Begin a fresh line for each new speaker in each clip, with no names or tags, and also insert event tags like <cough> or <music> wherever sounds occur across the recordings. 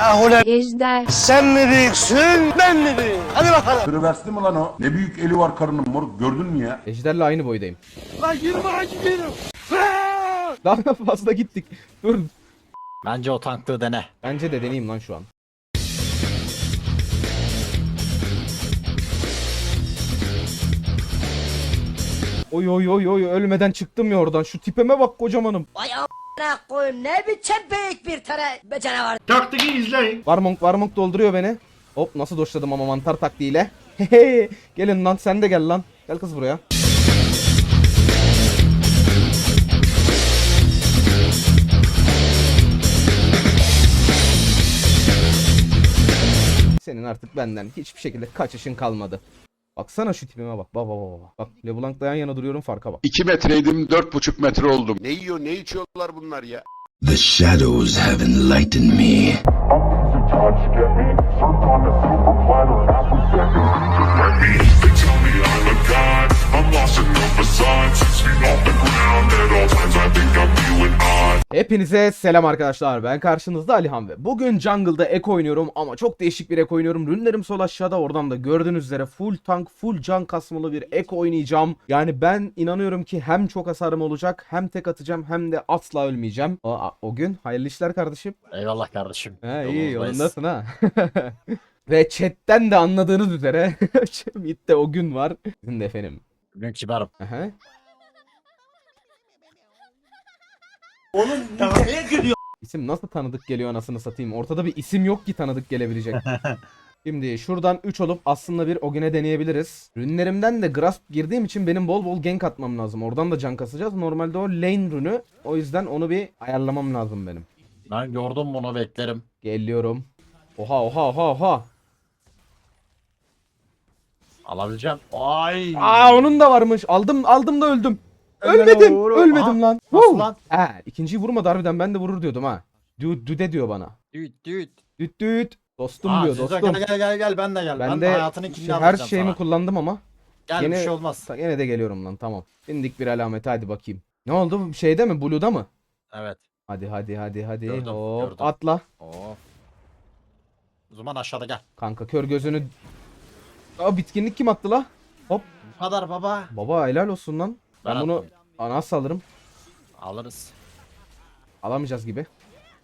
Ah ulan
Ejder.
sen mi büyüksün ben mi büyüğüm? Hadi bakalım.
Kırıversti mi lan o? Ne büyük eli var karının moruk gördün mü ya?
Ejder'le aynı boydayım.
Lan yirmi gidiyorum. <laughs>
Daha fazla gittik. Dur.
Bence o tanklığı dene.
Bence de deneyeyim lan şu an. Oy oy oy oy ölmeden çıktım ya oradan. Şu tipeme bak kocamanım.
Vay a**ına koyun ne biçim büyük bir tane be canavar.
Varmonk Varmonk dolduruyor beni. Hop nasıl doşladım ama mantar taktiğiyle. Hehe. Gelin lan sen de gel lan. Gel kız buraya. Senin artık benden hiçbir şekilde kaçışın kalmadı. Baksana şu tipime bak. Bak bak bak. bak. Bak LeBlanc yan yana duruyorum farka bak.
2 metreydim 4,5 metre oldum. Ne yiyor ne içiyorlar bunlar ya?
The shadows have enlightened me.
Hepinize selam arkadaşlar. Ben karşınızda Alihan ve bugün jungle'da ek oynuyorum ama çok değişik bir ek oynuyorum. Rünlerim sol aşağıda oradan da gördüğünüz üzere full tank, full can kasmalı bir ek oynayacağım. Yani ben inanıyorum ki hem çok hasarım olacak hem tek atacağım hem de asla ölmeyeceğim. O, o gün hayırlı işler kardeşim.
Eyvallah kardeşim.
He iyi yolundasın ha. <laughs> ve chatten de anladığınız üzere <laughs> Mid'de o gün var. Sizin de efendim.
Bugün kibarım.
Aha. İsim nasıl tanıdık geliyor anasını satayım. Ortada bir isim yok ki tanıdık gelebilecek. <laughs> Şimdi şuradan 3 olup aslında bir Ogene deneyebiliriz. Rünlerimden de Grasp girdiğim için benim bol bol gank atmam lazım. Oradan da can kasacağız. Normalde o lane rünü. O yüzden onu bir ayarlamam lazım benim.
Ben gördüm bunu beklerim.
Geliyorum. Oha oha oha oha.
Alabileceğim. Ay.
Aa onun da varmış. Aldım aldım da öldüm. Ölmedim.
Vur.
Ölmedim
Aha,
lan.
nasıl lan?
He, ikinciyi vurmadı harbiden ben de vurur diyordum ha. Dü düde diyor bana.
Düt düt.
Düt düt. Dostum
Aa,
diyor dostum.
Gel gel gel gel ben de gel.
Ben,
Ben,
de
hayatının
işte
ikinci
her şeyimi kullandım ama
Gel
Yine-
bir şey olmaz.
yine de geliyorum lan tamam. Bindik bir alamete hadi bakayım. Ne oldu? Şeyde mi? Blue'da mı?
Evet.
Hadi hadi hadi hadi.
Gördüm,
Hop
gördüm.
atla.
Oo. O zaman aşağıda gel.
Kanka kör gözünü. Aa bitkinlik kim attı la?
Bu kadar baba.
Baba helal olsun lan. Ben,
Ben
bunu nasıl alırım?
Alırız.
Alamayacağız gibi.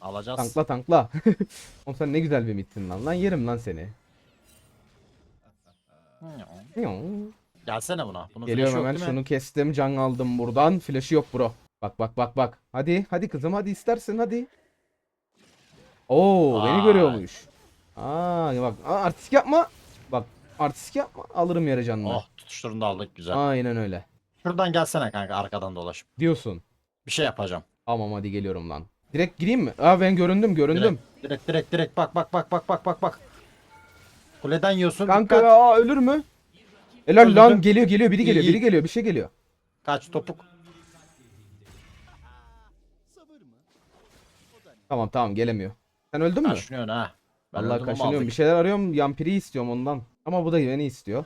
Alacağız.
Tankla tankla. <laughs> Oğlum sen ne güzel bir mittin lan. Lan yerim lan seni.
Gelsene buna. Bunun
Geliyorum
flash'ı yok
hemen
değil mi?
şunu kestim can aldım buradan. Flash'ı yok bro. Bak bak bak bak. Hadi hadi kızım hadi istersen hadi. Oo beni
Vay.
görüyormuş. Aa bak aa, artistik yapma. Bak artistik yapma alırım yere canını.
Oh tutuşturunu da aldık güzel.
Aynen öyle.
Şuradan gelsene kanka arkadan dolaşıp.
Diyorsun.
Bir şey yapacağım.
Tamam hadi geliyorum lan. Direkt gireyim mi? Aa ben göründüm göründüm.
Direkt direkt direkt, direkt. bak bak bak bak bak bak bak. Kuleden yiyorsun.
Kanka
dikkat.
aa ölür mü? Helal
Öldürdüm.
lan geliyor geliyor biri geliyor
iyi.
biri geliyor bir şey geliyor.
Kaç topuk.
Tamam tamam gelemiyor. Sen öldün mü?
Kaçınıyorsun ha. Ben öldüm ama
kaşınıyorum.
aldık.
Bir şeyler arıyorum. Yampiri istiyorum ondan. Ama bu da beni istiyor.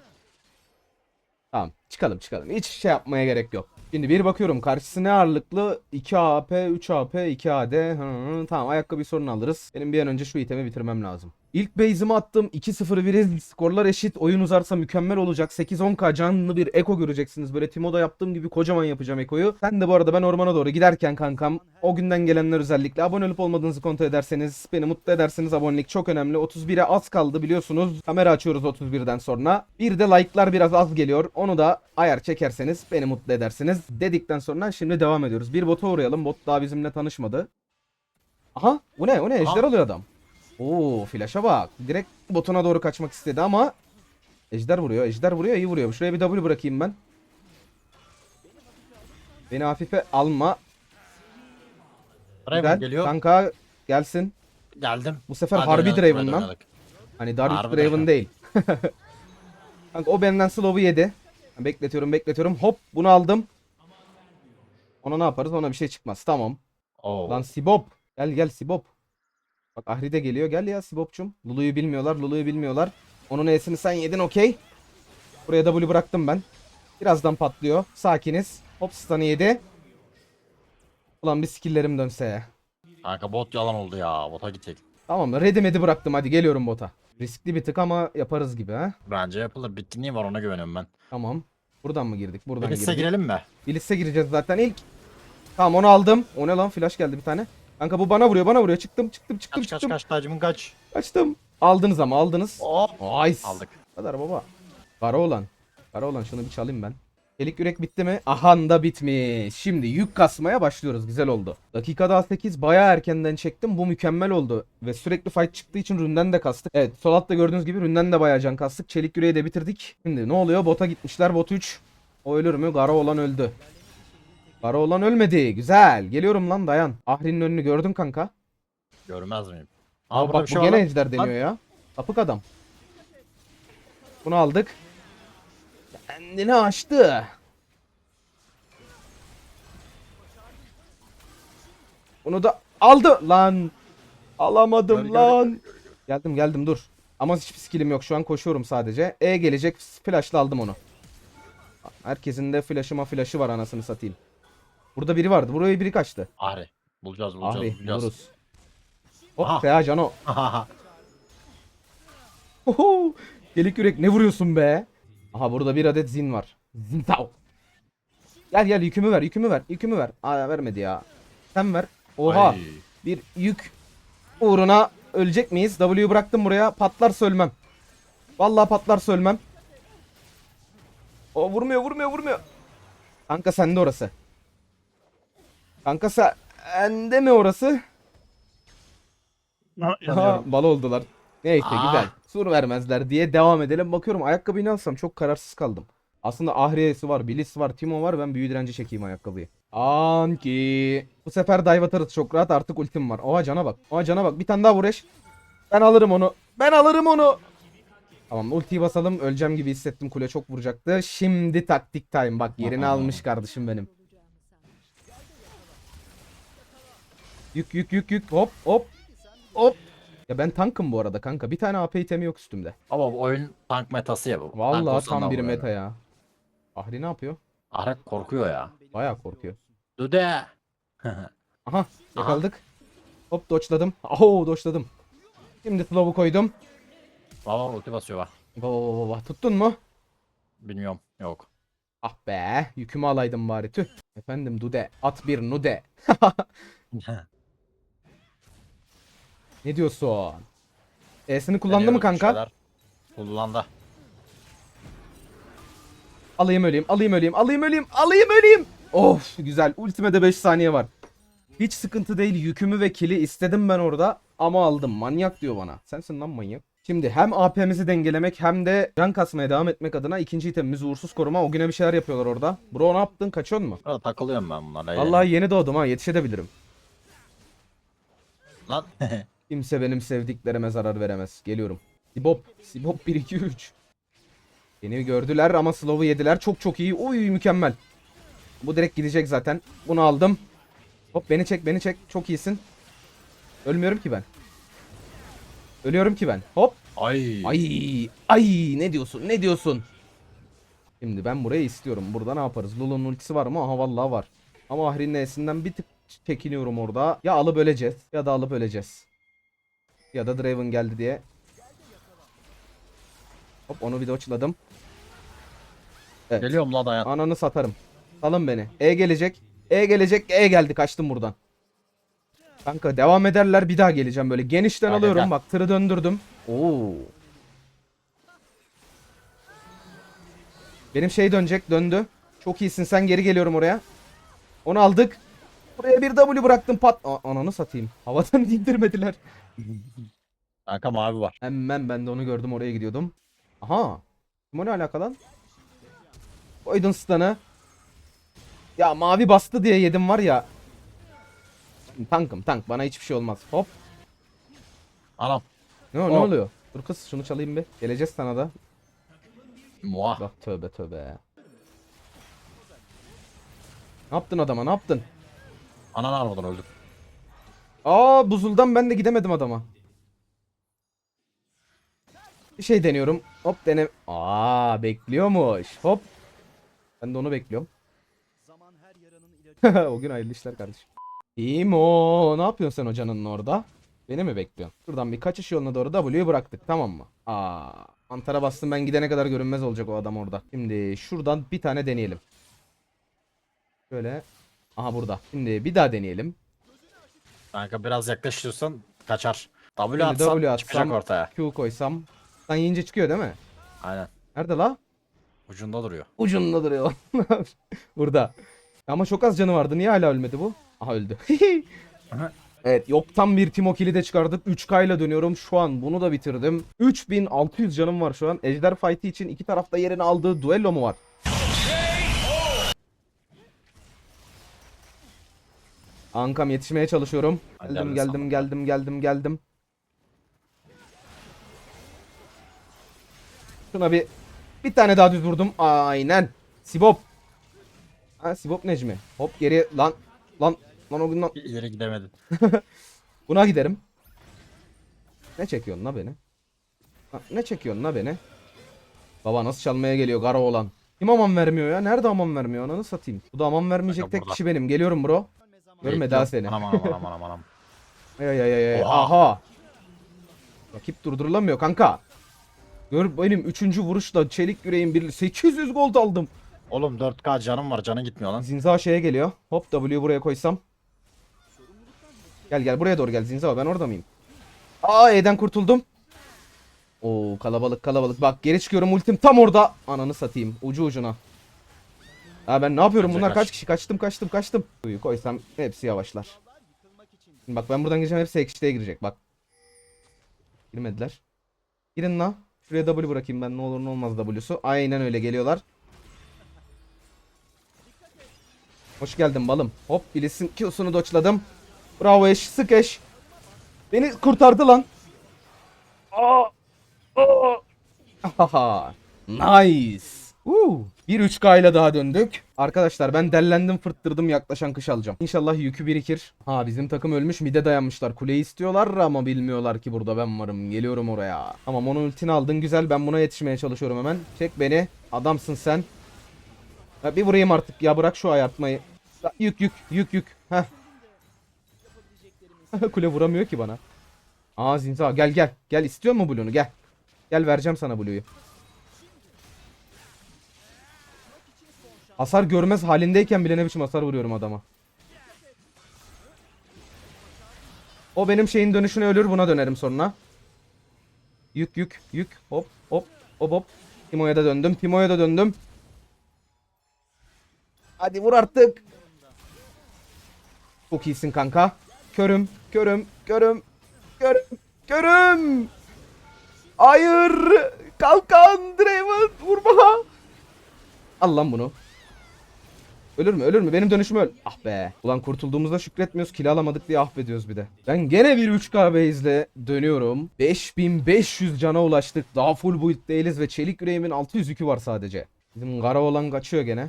Tamam çıkalım çıkalım. Hiç şey yapmaya gerek yok. Şimdi bir bakıyorum karşısı ne ağırlıklı? 2 AP, 3 AP, 2 AD. Hı hı, tamam ayakkabı sorunu alırız. Benim bir an önce şu itemi bitirmem lazım. İlk base'imi attım. 2-0-1'iz. Skorlar eşit. Oyun uzarsa mükemmel olacak. 8-10k canlı bir eko göreceksiniz. Böyle Timo'da yaptığım gibi kocaman yapacağım ekoyu. Sen de bu arada ben ormana doğru giderken kankam o günden gelenler özellikle abone olup olmadığınızı kontrol ederseniz beni mutlu ederseniz abonelik çok önemli. 31'e az kaldı biliyorsunuz. Kamera açıyoruz 31'den sonra. Bir de like'lar biraz az geliyor. Onu da ayar çekerseniz beni mutlu edersiniz. Dedikten sonra şimdi devam ediyoruz. Bir bota uğrayalım. Bot daha bizimle tanışmadı. Aha bu ne o ne ejder alıyor adam. Oo flash'a bak. Direkt botuna doğru kaçmak istedi ama Ejder vuruyor. Ejder vuruyor. iyi vuruyor. Şuraya bir W bırakayım ben. Beni hafife alma.
Draven
Güzel.
geliyor.
Kanka gelsin.
Geldim.
Bu sefer
Hadi
harbi
oynadık,
Draven
böyle
lan.
oynadık.
Hani
Harbi
Draven
Draven.
değil. <laughs> Kanka o benden slow'u yedi. Bekletiyorum bekletiyorum. Hop bunu aldım. Ona ne yaparız? Ona bir şey çıkmaz. Tamam.
Oo.
Lan Sibop. Gel gel Sibop. Bak Ahri de geliyor. Gel ya Sibop'cum. Lulu'yu bilmiyorlar. Lulu'yu bilmiyorlar. Onun E'sini sen yedin okey. Buraya W bıraktım ben. Birazdan patlıyor. Sakiniz. Hop stun'ı yedi. Ulan bir skill'lerim dönse ya.
Kanka bot yalan oldu ya. Bota gidecek.
Tamam ready medi bıraktım hadi geliyorum bota. Riskli bir tık ama yaparız gibi ha.
Bence yapılır. Bitkinliği var ona güveniyorum ben.
Tamam. Buradan mı girdik? Buradan
Birisi
girdik.
girelim mi?
Bilis'e gireceğiz zaten ilk. Tamam onu aldım. O ne lan? Flash geldi bir tane. Kanka bu bana vuruyor bana vuruyor. Çıktım çıktım çıktım
Kaç kaç
çıktım.
kaç tacımın kaç.
Kaçtım. Aldınız ama aldınız.
Hop.
Nice.
Aldık.
Bu kadar baba. Kara olan. Kara olan şunu bir çalayım ben. Çelik yürek bitti mi? Ahan da bitmiş. Şimdi yük kasmaya başlıyoruz. Güzel oldu. Dakikada 8 bayağı erkenden çektim. Bu mükemmel oldu. Ve sürekli fight çıktığı için ründen de kastık. Evet sol altta gördüğünüz gibi ründen de bayağı can kastık. Çelik yüreği de bitirdik. Şimdi ne oluyor? Bota gitmişler. Bot 3. O ölür mü? Kara olan öldü. Kara olan ölmedi. Güzel. Geliyorum lan dayan. Ahri'nin önünü gördün kanka.
Görmez miyim?
Aa, bak bu
şey
gene ejder deniyor
Lan.
ya. Sapık adam. Bunu aldık. Kendini açtı. Bunu da aldı lan. Alamadım
gel,
lan. Geldim geldim dur. Ama hiçbir skillim yok şu an koşuyorum sadece. E gelecek flashla aldım onu. Herkesin de flashıma flaşı var anasını satayım. Burada biri vardı. Buraya biri kaçtı.
Ahri. Bulacağız bulacağız
Ahri
bulacağız.
buluruz. Hop
Aha.
Seha Cano. <laughs> Oho! Delik yürek ne vuruyorsun be? Aha burada bir adet zin var. Zintao. Gel gel yükümü ver yükümü ver yükümü ver. Aa vermedi ya. Sen ver. Oha.
Ay.
Bir yük uğruna ölecek miyiz? W'yu bıraktım buraya. Patlarsa ölmem. Vallahi patlarsa ölmem. O vurmuyor vurmuyor vurmuyor. Kanka sende orası. Kanka sende mi orası? Aha, bal oldular. Neyse
Aa.
güzel. Sur vermezler diye devam edelim. Bakıyorum ayakkabıyı ne alsam çok kararsız kaldım. Aslında Ahriye'si var, Bilis var, Timo var. Ben büyü direnci çekeyim ayakkabıyı. Anki. Bu sefer dive atarız çok rahat artık ultim var. Oha cana bak. Oha cana bak. Bir tane daha vureş. Ben alırım onu. Ben alırım onu. Tamam ultiyi basalım. Öleceğim gibi hissettim. Kule çok vuracaktı. Şimdi taktik time. Bak yerini
Aha.
almış kardeşim benim. Yük yük yük yük. Hop hop. Hop. Ya ben tankım bu arada kanka. Bir tane AP itemi yok üstümde.
Ama bu oyun tank metası ya bu.
Vallahi tam bir meta ya. Ahri ne yapıyor?
Ahri korkuyor ya.
Bayağı korkuyor.
Dude. <laughs>
Aha yakaladık. Hop doçladım. Aho doçladım. Şimdi slow'u koydum.
Baba ulti basıyor bak.
Baba baba. Tuttun mu?
Bilmiyorum. Yok.
Ah be. Yükümü alaydım bari tüh. Efendim Dude. At bir nude. <laughs> Ne diyorsun? E'sini kullandı mı kanka?
şeyler. Kullandı.
Alayım öleyim, alayım öleyim, alayım öleyim, alayım öleyim. Of güzel. Ultimate 5 saniye var. Hiç sıkıntı değil. Yükümü ve kili istedim ben orada ama aldım. Manyak diyor bana. Sensin lan manyak. Şimdi hem AP'mizi dengelemek hem de can kasmaya devam etmek adına ikinci itemimiz uğursuz koruma. O güne bir şeyler yapıyorlar orada. Bro ne yaptın? Kaçıyor mu?
Burada takılıyorum ben bunlarla.
Vallahi yeni doğdum ha. Yetişebilirim.
Lan. <laughs>
Kimse benim sevdiklerime zarar veremez. Geliyorum. Sibop. Sibop 1 2 3. Beni gördüler ama slow'u yediler. Çok çok iyi. Oy mükemmel. Bu direkt gidecek zaten. Bunu aldım. Hop beni çek beni çek. Çok iyisin. Ölmüyorum ki ben. Ölüyorum ki ben. Hop.
Ay.
Ay. Ay ne diyorsun? Ne diyorsun? Şimdi ben burayı istiyorum. Burada ne yaparız? Lulu'nun ultisi var mı? Aha vallahi var. Ama Ahri'nin E'sinden bir tık çekiniyorum orada. Ya alıp öleceğiz ya da alıp öleceğiz. Ya da Draven geldi diye. Hop onu bir de uçladım. Evet.
Geliyorum la dayan.
Ananı satarım. Salın beni. E gelecek. E gelecek. E geldi. Kaçtım buradan. Kanka devam ederler. Bir daha geleceğim böyle. Genişten
Hadi
alıyorum.
gel.
Bak tırı döndürdüm. Oo. Benim şey dönecek. Döndü. Çok iyisin sen. Geri geliyorum oraya. Onu aldık. Buraya bir W bıraktım. Pat. A- ananı satayım. Havadan <laughs> indirmediler.
Kanka mavi var.
Hemen ben de onu gördüm. Oraya gidiyordum. Aha. Bu ne alaka lan? Koydun stun'ı. Ya mavi bastı diye yedim var ya. Tankım tank bana hiçbir şey olmaz. Hop.
Anam.
Ne, ne oluyor? Dur kız şunu çalayım bir. Geleceğiz sana da.
Muah.
Bak tövbe tövbe. Ne yaptın adama ne yaptın?
Anan armadan öldüm.
Aa buzuldan ben de gidemedim adama. Bir şey deniyorum. Hop dene. Aa bekliyormuş. Hop. Ben de onu bekliyorum. <laughs> o gün hayırlı işler kardeşim. İmo ne yapıyorsun sen hocanın orada? Beni mi bekliyorsun? Şuradan bir kaçış yoluna doğru W'yu bıraktık tamam mı? Aa, mantara bastım ben gidene kadar görünmez olacak o adam orada. Şimdi şuradan bir tane deneyelim. Şöyle. Aha burada. Şimdi bir daha deneyelim.
Kanka biraz yaklaşıyorsan kaçar. W
Şimdi
atsan
W atsam,
çıkacak ortaya.
Q koysam. Sen yiyince çıkıyor değil mi?
Aynen.
Nerede la?
Ucunda duruyor.
Ucunda duruyor. <laughs> Burada. Ama çok az canı vardı. Niye hala ölmedi bu? Aha öldü. <laughs> Evet yoktan bir Timo kill'i de çıkardık. 3K ile dönüyorum. Şu an bunu da bitirdim. 3600 canım var şu an. Ejder fight'i için iki tarafta yerini aldığı duello mu var? Ankam yetişmeye çalışıyorum. Geldim geldim geldim geldim geldim. Şuna bir bir tane daha düz vurdum. Aynen. Sibop. Ha Sibop Necmi. Hop geri lan lan lan o gün lan.
İleri gidemedin. <laughs>
Buna giderim. Ne çekiyorsun la beni? Ha, ne çekiyorsun la beni? Baba nasıl çalmaya geliyor gara olan. Kim aman vermiyor ya? Nerede aman vermiyor? Ananı satayım. Bu da aman vermeyecek
Kanka
tek
burada.
kişi benim. Geliyorum bro. Görme daha seni.
Aman aman aman aman aman.
Ay ay ay ay.
Oha.
Aha. Rakip durdurulamıyor kanka. Gör benim 3. vuruşla çelik yüreğin bir 800 gold aldım.
Oğlum 4K canım var canın gitmiyor lan.
Zinza şeye geliyor. Hop W buraya koysam. Gel gel buraya doğru gel Zinza ben orada mıyım? Aa E'den kurtuldum. Oo kalabalık kalabalık. Bak geri çıkıyorum ultim tam orada. Ananı satayım ucu ucuna. Ha ben ne yapıyorum
Bence
bunlar
kaç.
kaç kişi kaçtım kaçtım kaçtım. Suyu koysam hepsi yavaşlar. Şimdi bak ben buradan gireceğim hepsi ekşiye girecek bak. Girmediler. Girin la. Şuraya W bırakayım ben ne olur ne olmaz W'su. Aynen öyle geliyorlar. Hoş geldin balım. Hop Bilis'in Q'sunu doçladım. Bravo eş. Sık eş. Beni kurtardı lan. Aa. Aa. Nice. Uh. Bir 3K ile daha döndük. Arkadaşlar ben dellendim fırttırdım yaklaşan kış alacağım. İnşallah yükü birikir. Ha bizim takım ölmüş mide dayanmışlar. Kuleyi istiyorlar ama bilmiyorlar ki burada ben varım. Geliyorum oraya. Tamam onun ultini aldın güzel ben buna yetişmeye çalışıyorum hemen. Çek beni. Adamsın sen. Ya bir vurayım artık ya bırak şu ayartmayı. Ya Yük yük yük yük. Heh. <laughs> Kule vuramıyor ki bana. Aa Zinza gel gel. Gel istiyor mu Blue'nu gel. Gel vereceğim sana Blue'yu. Hasar görmez halindeyken bile ne biçim hasar vuruyorum adama. O benim şeyin dönüşüne ölür buna dönerim sonra. Yük yük yük hop hop hop hop. Timo'ya da döndüm. Timo'ya da döndüm. Hadi vur artık. Çok iyisin kanka. Körüm, körüm, körüm, körüm, körüm. Hayır. Kalkan Draven vurma. Al lan bunu. Ölür mü ölür mü? Benim dönüşüm öl. Ah be. Ulan kurtulduğumuzda şükretmiyoruz. Kill alamadık diye ah be diyoruz bir de. Ben gene bir 3K base'le dönüyorum. 5500 cana ulaştık. Daha full build değiliz ve çelik yüreğimin 600 yükü var sadece. Bizim Gara olan kaçıyor gene.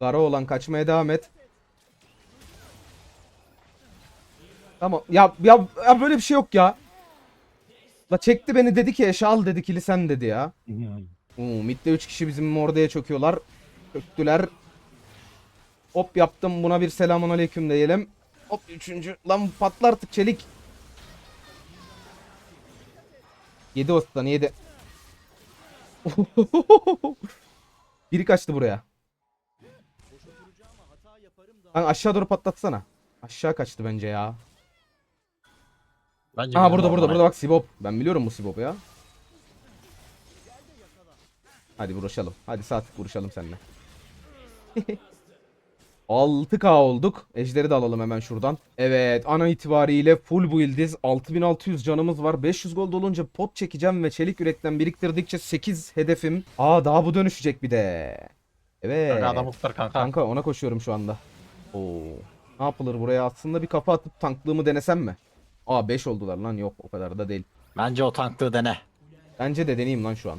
Gara olan kaçmaya devam et. Tamam. Ya, ya, ya böyle bir şey yok ya. La çekti beni dedi ki eşe al dedi kili sen dedi ya. Oo, midde 3 kişi bizim mordaya çöküyorlar. Çöktüler. Hop yaptım buna bir selamun aleyküm diyelim. Hop üçüncü. Lan patla artık çelik. Yedi ostan yedi. <laughs> Biri kaçtı buraya. Lan aşağı doğru patlatsana. Aşağı kaçtı bence ya.
Bence
Aha burada burada burada bak Sibop. Ben biliyorum bu Sibop'u ya. Hadi vuruşalım. Hadi saat vuruşalım seninle. <laughs> 6K olduk. Ejderi de alalım hemen şuradan. Evet ana itibariyle full build'iz. 6600 canımız var. 500 gold olunca pot çekeceğim ve çelik yürekten biriktirdikçe 8 hedefim. Aa daha bu dönüşecek bir de. Evet.
Öyle adam uklar kanka.
Kanka ona koşuyorum şu anda. Oo. Ne yapılır buraya aslında bir kafa atıp tanklığımı denesem mi? Aa 5 oldular lan yok o kadar da değil.
Bence o tanklığı dene.
Bence de deneyeyim lan şu an.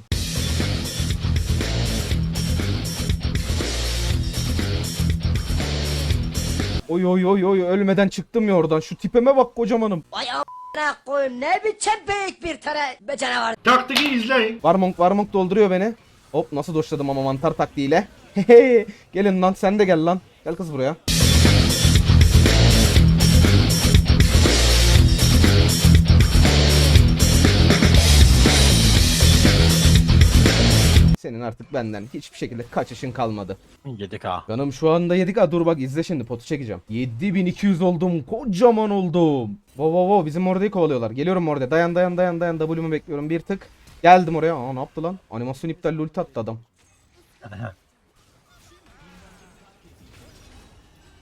Oy oy oy oy ölmeden çıktım ya oradan. Şu tipeme bak kocamanım.
Vay a**ına koyun ne biçim büyük bir tane be canavar.
Taktiği izleyin.
Varmonk Varmonk dolduruyor beni. Hop nasıl doşladım ama mantar taktiğiyle. <laughs> Hehe. Gelin lan sen de gel lan. Gel kız buraya. Senin artık benden hiçbir şekilde kaçışın kalmadı.
Yedik ha.
Canım şu anda yedik ha dur bak izle şimdi potu çekeceğim. 7200 oldum kocaman oldum. Wow wow wow bizim orayı kovalıyorlar. Geliyorum orada dayan dayan dayan dayan W'mu bekliyorum bir tık. Geldim oraya. Aa ne yaptı lan? Animasyon iptal ulti attı adam.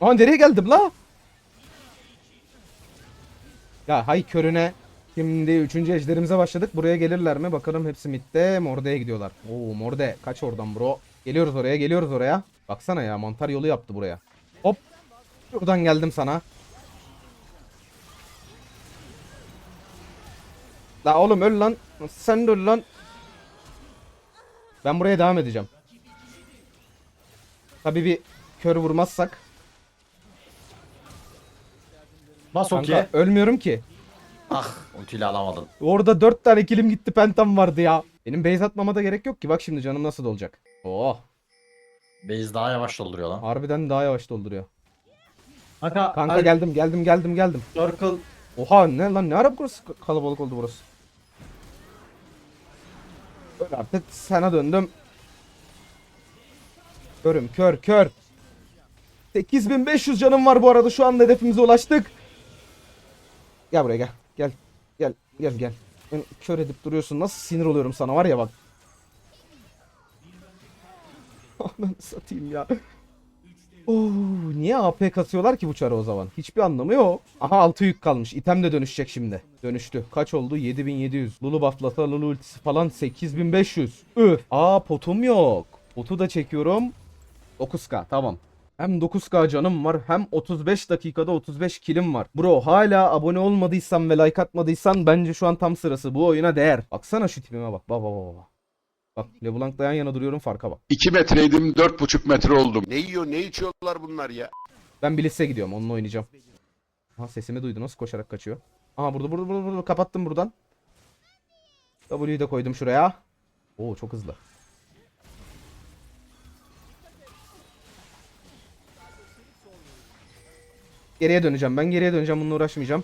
Aa nereye geldim la? Ya hay körüne. Şimdi 3. ejderimize başladık. Buraya gelirler mi? Bakalım hepsi midde. Morde'ye gidiyorlar. Oo Morde. Kaç oradan bro. Geliyoruz oraya geliyoruz oraya. Baksana ya mantar yolu yaptı buraya. Hop. Şuradan geldim sana. La oğlum öl lan. Sen de öl lan. Ben buraya devam edeceğim. Tabii bir kör vurmazsak.
Bas
Kanka
ultiye.
ölmüyorum ki.
Ah ultiyle alamadın.
Orada 4 tane kilim gitti pentam vardı ya. Benim base atmama da gerek yok ki. Bak şimdi canım nasıl dolacak. Oh.
Base daha yavaş dolduruyor lan.
Harbiden daha yavaş dolduruyor.
Kanka,
Kanka
hadi.
geldim geldim geldim geldim.
Circle.
Oha ne lan ne ara burası kalabalık oldu burası. Öyle artık sana döndüm. Körüm kör kör. 8500 canım var bu arada şu anda hedefimize ulaştık. Gel buraya gel. Gel. Gel gel gel. Beni kör edip duruyorsun. Nasıl sinir oluyorum sana var ya bak. <laughs> Ananı satayım ya. Oo, niye AP kasıyorlar ki bu çarı o zaman? Hiçbir anlamı yok. Aha altı yük kalmış. İtem de dönüşecek şimdi. Dönüştü. Kaç oldu? 7700. Lulu bufflasa, Lulu ultisi falan 8500. Üf. Aa potum yok. Potu da çekiyorum. 9k tamam. Hem 9k canım var hem 35 dakikada 35 kilim var. Bro hala abone olmadıysan ve like atmadıysan bence şu an tam sırası. Bu oyuna değer. Baksana şu tipime bak. Bak bak bak. bak. LeBlanc'la yan yana duruyorum farka bak.
2 metreydim 4,5 metre oldum. Ne yiyor ne içiyorlar bunlar ya?
Ben Blitz'e gidiyorum. Onunla oynayacağım. Aha sesimi duydu. Nasıl koşarak kaçıyor? Aha burada burada burada, burada. kapattım buradan. W'yu de koydum şuraya. Oo çok hızlı. Geriye döneceğim. Ben geriye döneceğim. Bununla uğraşmayacağım.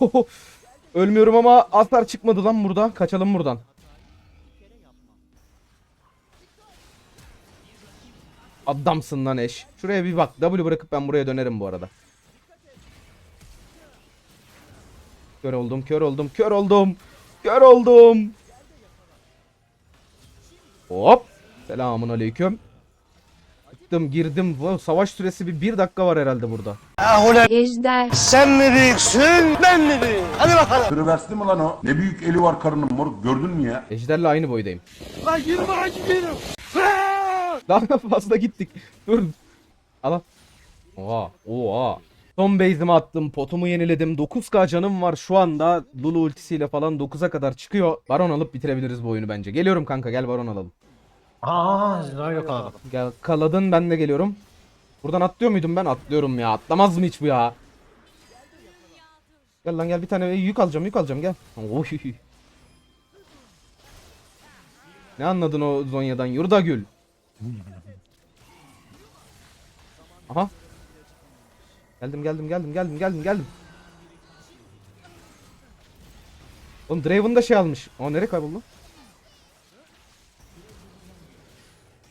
Oho, Ölmüyorum ama hasar çıkmadı lan burada. Kaçalım buradan. Adamsın lan eş. Şuraya bir bak. W bırakıp ben buraya dönerim bu arada. Kör oldum, kör oldum, kör oldum. Kör oldum. Hop. Selamun aleyküm. Çıktım, girdim. Bu savaş süresi bir, bir dakika var herhalde burada.
Ah ulan
Ejder.
sen mi büyüksün ben mi büyüğüm? Hadi bakalım.
Kırıversli mi lan o? Ne büyük eli var karının moruk gördün mü ya?
Ejder'le aynı boydayım.
Lan girme hacı benim. <laughs>
Daha fazla gittik. Dur. Al al. Oha. Oha. Son base'imi attım. Potumu yeniledim. 9k canım var şu anda. Lulu ultisiyle falan 9'a kadar çıkıyor. Baron alıp bitirebiliriz bu oyunu bence. Geliyorum kanka gel baron alalım.
Aa, yok abi.
Gel kaladın ben de geliyorum. Buradan atlıyor muydum ben? Atlıyorum ya. Atlamaz mı hiç bu ya? Gel lan gel bir tane yük alacağım yük alacağım gel. Oy. Ne anladın o Zonya'dan yurda gül. Aha. Geldim geldim geldim geldim geldim geldim. Oğlum Draven da şey almış. Aa nereye kayboldu?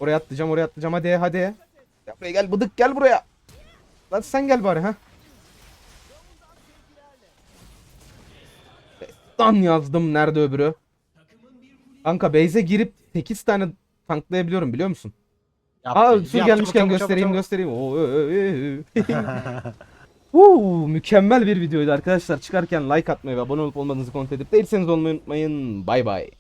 Oraya atlayacağım oraya atlayacağım hadi hadi. Gel buraya gel bıdık gel buraya. Lan sen gel bari ha. Lan yazdım nerede öbürü? Kanka base'e girip 8 tane tanklayabiliyorum biliyor musun?
Yap,
Aa su gelmişken
çabuk,
göstereyim
çabuk,
göstereyim. Oo. <laughs> Huu, mükemmel bir videoydu arkadaşlar. Çıkarken like atmayı ve abone olup olmadığınızı kontrol edip değilseniz olmayı unutmayın. Bay bay.